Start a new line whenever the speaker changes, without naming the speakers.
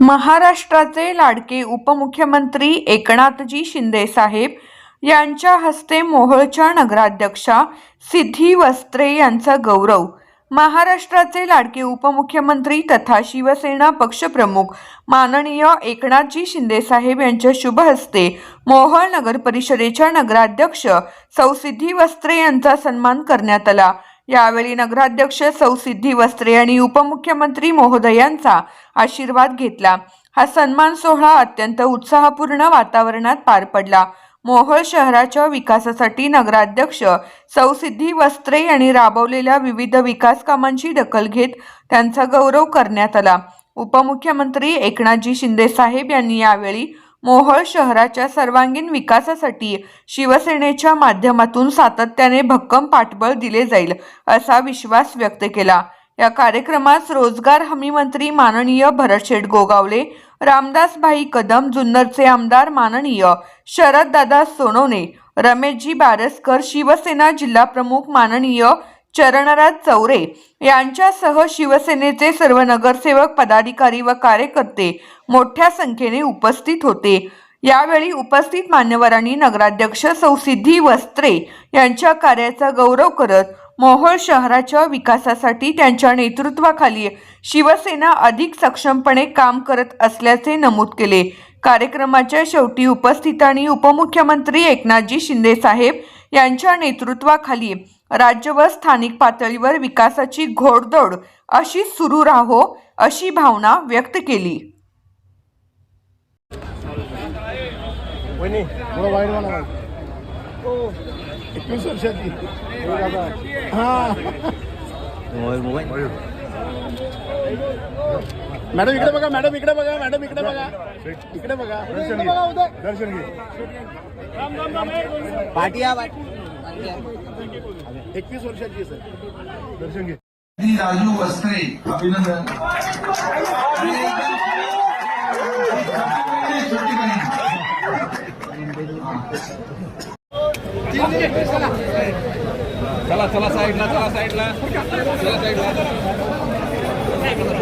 महाराष्ट्राचे लाडके उपमुख्यमंत्री एकनाथजी शिंदे साहेब यांच्या हस्ते मोहोळच्या नगराध्यक्षा सिद्धी वस्त्रे यांचा गौरव. महाराष्ट्राचे लाडके उपमुख्यमंत्री तथा शिवसेना पक्षप्रमुख माननीय एकनाथजी शिंदे साहेब यांच्या शुभ हस्ते मोहोळ नगर परिषदेच्या नगराध्यक्ष सौ सिद्धी वस्त्रे यांचा सन्मान करण्यात आला. यावेळी नगराध्यक्ष सौ सिद्धी वस्त्रे आणि उपमुख्यमंत्री महोदयांचा आशीर्वाद घेतला. हा सन्मान सोहळा अत्यंत उत्साहपूर्ण वातावरणात पार पडला. मोहोळ शहराच्या विकासासाठी नगराध्यक्ष सौसिद्धी वस्त्रे यांनी राबवलेल्या विविध विकास कामांची दखल घेत त्यांचा गौरव करण्यात आला. उपमुख्यमंत्री एकनाथजी शिंदे साहेब यांनी यावेळी मोहोळ शहराच्या सर्वांगीण विकासासाठी शिवसेनेच्या माध्यमातून सातत्याने भक्कम पाठबळ दिले जाईल असा विश्वास व्यक्त केला. या कार्यक्रमास रोजगार हमी मंत्री माननीय भरतशेठ गोगावले रामदासभाई कदम जुन्नरचे आमदार माननीय शरददादा सोनवणे रमेशजी बारसकर शिवसेना जिल्हा प्रमुख माननीय चरणराज चौरे यांच्यासह शिवसेनेचे सर्व नगरसेवक पदाधिकारी व कार्यकर्ते मोठ्या संख्येने उपस्थित होते. यावेळी उपस्थित मान्यवरांनी नगराध्यक्ष सौ सिद्धी वस्त्रे यांच्या कार्याचा गौरव करत मोहोळ शहराच्या विकासासाठी त्यांच्या नेतृत्वाखाली शिवसेना अधिक सक्षमपणे काम करत असल्याचे नमूद केले. कार्यक्रमाच्या शेवटी उपस्थितांनी उपमुख्यमंत्री एकनाथजी शिंदे साहेब यांच्या नेतृत्वाखाली राज्य व स्थानिक पातळीवर विकासाची घोडदौड अशी सुरू राहो अशी भावना व्यक्त केली.
म्हणा एकवीस वर्षाची. हा
मोबाईल. मोबाईल.
मॅडम इकडे बघा मॅडम इकडे बघा मॅडम इकडे बघा. इकडे बघा.
दर्शन. घे. दर्शन घे.
पाटिया
एकवीस वर्षाची सर.
दर्शन घे.
दी राजू वस्त्रे अभिनंदन.
चला चला साईडला चला साईडला. चला साईडला. Hey!